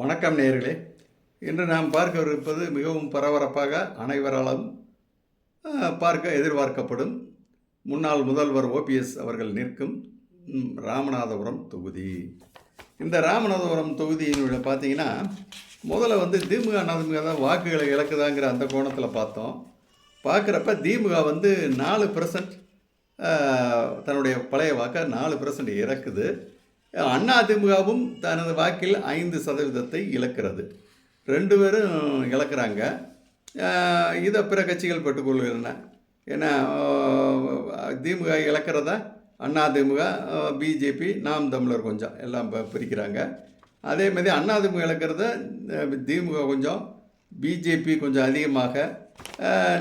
வணக்கம் நேர்களே இன்று நாம் பார்க்க இருப்பது மிகவும் பரபரப்பாக அனைவராலும் பார்க்க எதிர்பார்க்கப்படும் முன்னாள் முதல்வர் ஓபிஎஸ் அவர்கள் நிற்கும் ராமநாதபுரம் தொகுதி. இந்த ராமநாதபுரம் தொகுதியினுடைய பார்த்தீங்கன்னா முதல்ல வந்து திமுக அதிமுக தான் வாக்குகளை இழக்குதாங்கிற அந்த கோணத்தில் பார்த்தோம். பார்க்குறப்ப திமுக வந்து நாலு பர்சன்ட் தன்னுடைய பழைய வாக்கை நாலு பர்சன்ட் இறக்குது. அதிமுகவும் தனது வாக்கில் ஐந்து சதவீதத்தை இழக்கிறது. ரெண்டு பேரும் இழக்கிறாங்க. இதை பிற கட்சிகள் பெற்றுக்கொள்கின்றன. ஏன்னா திமுக இழக்கிறத? அண்ணா திமுக பிஜேபி நாம் தமிழர் கொஞ்சம் எல்லாம் ப- பிரிக்கிறாங்க. அதே மாதிரி அண்ணா திமுக இழக்கிறத திமுக கொஞ்சம் பிஜேபி கொஞ்சம் அதிகமாக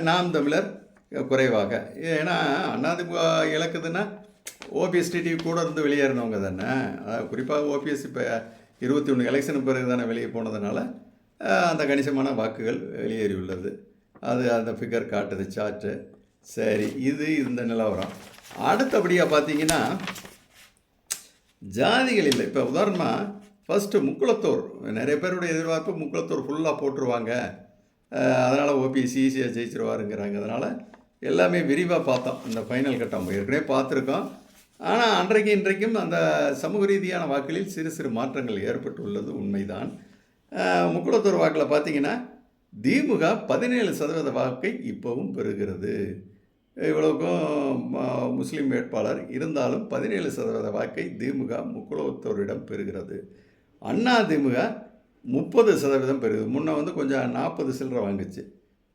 நாம் தமிழர் குறைவாக. ஏன்னா அதிமுக இழக்குதுன்னா ஓபிஎஸ் டிடி கூட இருந்து வெளியேறினவங்க தானே. அதாவது குறிப்பாக ஓபிஎஸ் இப்போ இருபத்தி ஒன்று எலெக்ஷனுக்கு பிறகு தானே வெளியே போனதுனால அந்த கணிசமான வாக்குகள் வெளியேறியுள்ளது அது அந்த ஃபிகர் காட்டுது சார்ட்டு சரி இது இந்த நிலவரம். அடுத்தபடியாக பார்த்தீங்கன்னா ஜாதிகள் இல்லை. இப்போ உதாரணமாக ஃபஸ்ட்டு முக்குளத்தூர். நிறைய பேருடைய எதிர்பார்ப்பு முக்குளத்தூர் ஃபுல்லாக போட்டுருவாங்க. அதனால் ஓபிஎஸ் ஈஸியாக ஜெயிச்சிருவாருங்கிறாங்க. அதனால் எல்லாமே விரிவாக பார்த்தோம். இந்த ஃபைனல் கட்டம் ஏற்கனவே பார்த்துருக்கோம். ஆனால் அன்றைக்கு இன்றைக்கும் அந்த சமூக ரீதியான வாக்குகளில் சிறு சிறு மாற்றங்கள் ஏற்பட்டுள்ளது உண்மைதான். முக்குளத்தூர் வாக்கில் பார்த்தீங்கன்னா திமுக பதினேழு சதவீத வாக்கை இப்போவும் பெறுகிறது. இவ்வளவுக்கும் முஸ்லீம் வேட்பாளர் இருந்தாலும் பதினேழு சதவீத வாக்கை திமுக முக்குளத்தோரிடம் பெறுகிறது. அண்ணா திமுக முப்பது சதவீதம் பெறுகிறது. முன்னே வந்து கொஞ்சம் நாற்பது சில்லறை வாங்குச்சு.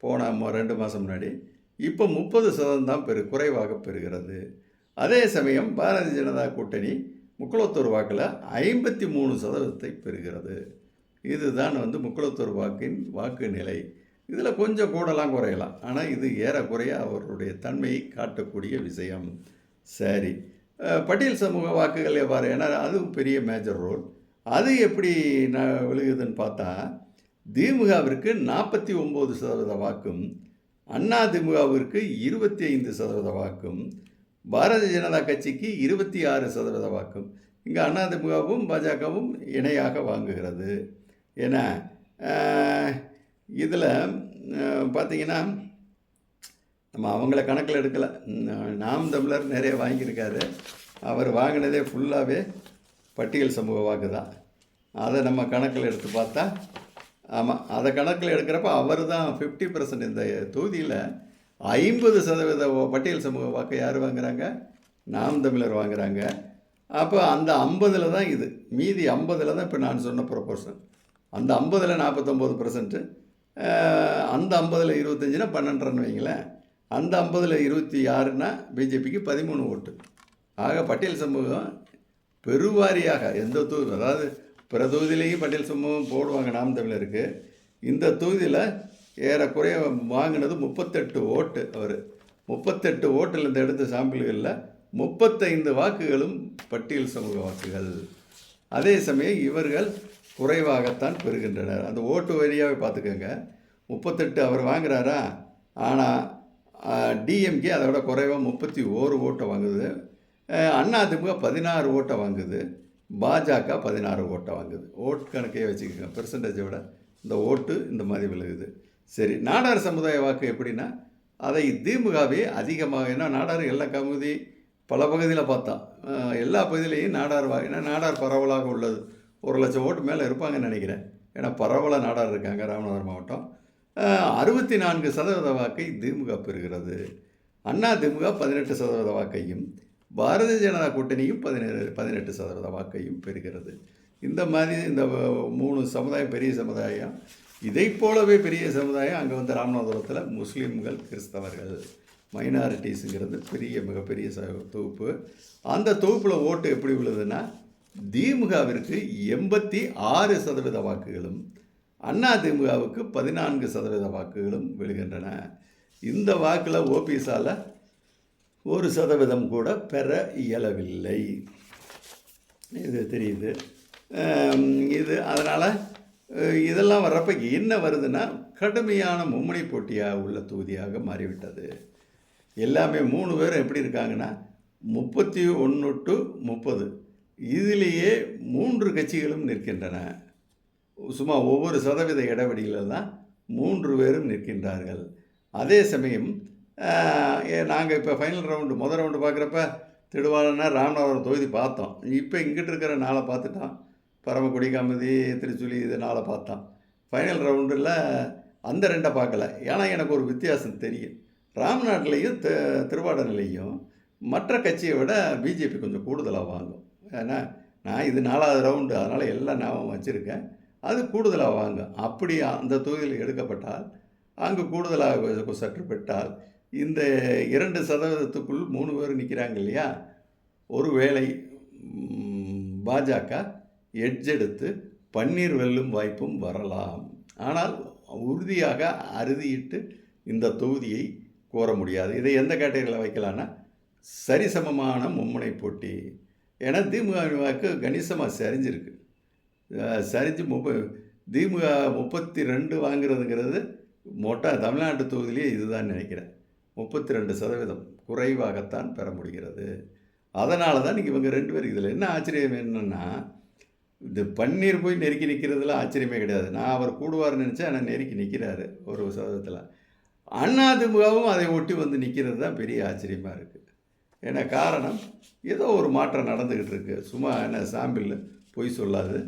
போன ரெண்டு மாதம் முன்னாடி. இப்போ முப்பது சதவீதம் தான் பெரு குறைவாக பெறுகிறது. அதே சமயம் பாரதிய ஜனதா கூட்டணி முக்குளத்தூர் வாக்கில் ஐம்பத்தி மூணு சதவீதத்தை பெறுகிறது. இதுதான் வந்து முக்குளத்தூர் வாக்கின் வாக்கு நிலை. இதில் கொஞ்சம் கூடலாம் குறையலாம். ஆனால் இது ஏறக்குறைய அவருடைய தன்மையை காட்டக்கூடிய விஷயம். சரி. பட்டியல் சமூக வாக்குகள் எவ்வாறு? ஏன்னா அதுவும் பெரிய மேஜர் ரோல் அது எப்படி நான் விழுகுதுன்னு பார்த்தா திமுகவிற்கு நாற்பத்தி ஒம்பது சதவீத வாக்கும் அண்ணா திமுகவிற்கு இருபத்தி ஐந்து சதவீத வாக்கும் பாரதிய ஜனதா கட்சிக்கு இருபத்தி ஆறு சதவீத வாக்கும். இங்கே அண்ணா திமுகவும் பாஜகவும் இணையாக வாங்குகிறது. ஏன்னா இதில் பார்த்தீங்கன்னா நம்ம அவங்கள கணக்கில் எடுக்கலை. நாம் தமிழர் நிறைய வாங்கியிருக்காரு. அவர் வாங்கினதே ஃபுல்லாகவே பட்டியல் சமூக வாக்கு தான் அதை நம்ம கணக்கில் எடுத்து பார்த்தா ஆமாம் அதை கணக்கில் எடுக்கிறப்ப அவர் தான் ஃபிஃப்டி பர்சன்ட் இந்த தொகுதியில் ஐம்பது சதவீத பட்டியல் சமூக வாக்கை யார் வாங்குறாங்க? நாம் தமிழர் வாங்குறாங்க. அப்போ அந்த ஐம்பதில் தான் இது. மீதி ஐம்பதில் தான் இப்போ நான் சொன்ன ப்ரொபோர்ஷன் அந்த ஐம்பதில் நாற்பத்தொம்போது பர்சன்ட்டு அந்த ஐம்பதில் இருபத்தஞ்சுனா பன்னெண்டுன்னு வைங்களேன். அந்த ஐம்பதில் இருபத்தி ஆறுனா பிஜேபிக்கு பதிமூணு ஓட்டு. ஆக பட்டியல் சமூகம் பெருவாரியாக எந்த தொகுதி அதாவது பிற தொகுதியிலையும் பட்டியல் சமூகம் போடுவாங்க நாம் தமிழருக்கு. இந்த தொகுதியில் ஏறக்குறைய வாங்கினது முப்பத்தெட்டு ஓட்டு அவர். முப்பத்தெட்டு ஓட்டில் இந்த எடுத்த சாம்பிள்களில் முப்பத்தைந்து வாக்குகளும் பட்டியல் சமூக வாக்குகள். அதே சமயம் இவர்கள் குறைவாகத்தான் பெறுகின்றனர். அந்த ஓட்டு வழியாகவே பார்த்துக்கோங்க. முப்பத்தெட்டு அவர் வாங்குறாரா? ஆனால் டிஎம்கே அதை விட குறைவாக முப்பத்தி ஓரு ஓட்டை வாங்குது. அதிமுக அண்ணா பதினாறு ஓட்டை வாங்குது. பாஜக பதினாறு ஓட்டை வாங்குது. ஓட்டு கணக்கையே வச்சுக்கோங்க. பெர்சன்டேஜை விட இந்த ஓட்டு இந்த மாதிரி விழுகுது. சரி நாடார் சமுதாய வாக்கு எப்படின்னா அதை திமுகவே அதிகமாக ஏன்னா நாடார் எல்லா கமுதி பல பகுதியில் பார்த்தோம் எல்லா பகுதியிலையும் நாடார் வா ஏன்னா நாடார் பரவலாக உள்ளது. ஒரு லட்சம் ஓட்டு மேலே இருப்பாங்கன்னு நினைக்கிறேன். ஏன்னா பரவலாக நாடார் இருக்காங்க ராமநாதர் மாவட்டம். அறுபத்தி நான்கு சதவீத வாக்கை திமுக பெறுகிறது. அண்ணா திமுக பதினெட்டு சதவீத வாக்கையும் பாரதிய ஜனதா கூட்டணியும் பதினேழு பதினெட்டு சதவீத வாக்கையும் பெறுகிறது. இந்த மாதிரி இந்த மூணு சமுதாயம் பெரிய சமுதாயம் இதைப் போலவே பெரிய சமுதாயம் அங்கே வந்து ராமநாதபுரத்தில் முஸ்லீம்கள் கிறிஸ்தவர்கள் மைனாரிட்டிஸுங்கிறது பெரிய மிகப்பெரிய ச தொகுப்பு. அந்த தொகுப்பில் ஓட்டு எப்படி விழுதுன்னா திமுகவிற்கு எண்பத்தி ஆறு சதவீத வாக்குகளும் அண்ணா திமுகவுக்கு பதினான்கு சதவீத வாக்குகளும் விழுகின்றன. இந்த வாக்கில் ஓபிஎஸால் ஒரு சதவீதம் கூட பெற இயலவில்லை. இது தெரியுது. இது அதனால் இதெல்லாம் வர்றப்ப என்ன வருதுன்னா கடுமையான மும்முனை போட்டியாக உள்ள தொகுதியாக மாறிவிட்டது. எல்லாமே மூணு பேரும் எப்படி இருக்காங்கன்னா முப்பத்தி ஒன்று டு முப்பது. இதிலேயே மூன்று கட்சிகளும் நிற்கின்றன. சும்மா ஒவ்வொரு சதவீத இடைவெளியிலெல்லாம் மூன்று பேரும் நிற்கின்றார்கள். அதே சமயம் நாங்கள் இப்போ ஃபைனல் ரவுண்டு முதல் ரவுண்டு பார்க்குறப்ப திடுவாளனா ராமநாதபுரம் தொகுதி பார்த்தோம். இப்போ இங்கிட்டு இருக்கிற நாளை பார்த்துட்டோம் பரமக்குடி காமதி திருச்சுலி இது நாளை பார்த்தோம் ஃபைனல் ரவுண்டில் அந்த ரெண்டை பார்க்கல. ஏன்னா எனக்கு ஒரு வித்தியாசம் தெரியும். ராம்நாட்லேயும் தி திருவாடனிலையும் மற்ற கட்சியை விட பிஜேபி கொஞ்சம் கூடுதலாக வாங்கும். ஏன்னா நான் இது நாலாவது ரவுண்டு அதனால் எல்லாம் ஞாபகம் வச்சுருக்கேன். அது கூடுதலாக வாங்கும். அப்படி அந்த தொகுதியில் எடுக்கப்பட்டால் அங்கு கூடுதலாக சற்று பெற்றால் இந்த இரண்டு சதவீதத்துக்குள் மூணு பேர் நிற்கிறாங்க இல்லையா? ஒருவேளை பாஜக பாஜக எட்ஜெடுத்து பன்னீர் வெல்லும் வாய்ப்பும் வரலாம். ஆனால் உறுதியாக அறுதியிட்டு இந்த தொகுதியை கோர முடியாது. இதை எந்த கேட்டகரியில் வைக்கலான்னா சரிசமமான மும்முனை போட்டி. ஏன்னா திமுகவுக்கு கணிசமாக சரிஞ்சிருக்கு. சரிஞ்சு முப்ப திமுக முப்பத்தி ரெண்டு வாங்குறதுங்கிறது மொட்டை தமிழ்நாட்டு தொகுதியிலே இதுதான் நினைக்கிறேன். முப்பத்தி ரெண்டு சதவீதம் குறைவாகத்தான் பெற முடிகிறது. அதனால தான் இவங்க ரெண்டு பேரும் இதில் என்ன ஆச்சரியம் என்னென்னா இது பன்னீர் போய் நெருக்கி நிற்கிறதுல ஆச்சரியமே கிடையாது. நான் அவர் கூடுவார்னு நினச்சேன் ஆனால் நெருக்கி நிற்கிறாரு ஒரு சதவீதத்தில். அதிமுகவும் அதை ஒட்டி வந்து நிற்கிறது தான் பெரிய ஆச்சரியமாக இருக்குது ஏன்னா காரணம் ஏதோ ஒரு மாற்றம் நடந்துக்கிட்டு இருக்கு. சும்மா என்ன சாம்பிள் பொய் சொல்லாது.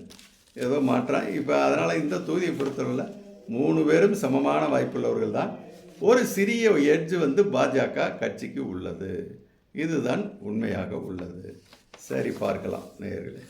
ஏதோ மாற்றம். இப்போ அதனால் இந்த தொகுதியை பொறுத்தவரையில் மூணு பேரும் சமமான வாய்ப்புள்ளவர்கள் தான். ஒரு சிறிய எட்ஜ் வந்து பாஜக கட்சிக்கு உள்ளது. இதுதான் உண்மையாக உள்ளது. சரி பார்க்கலாம் நேயர்களே.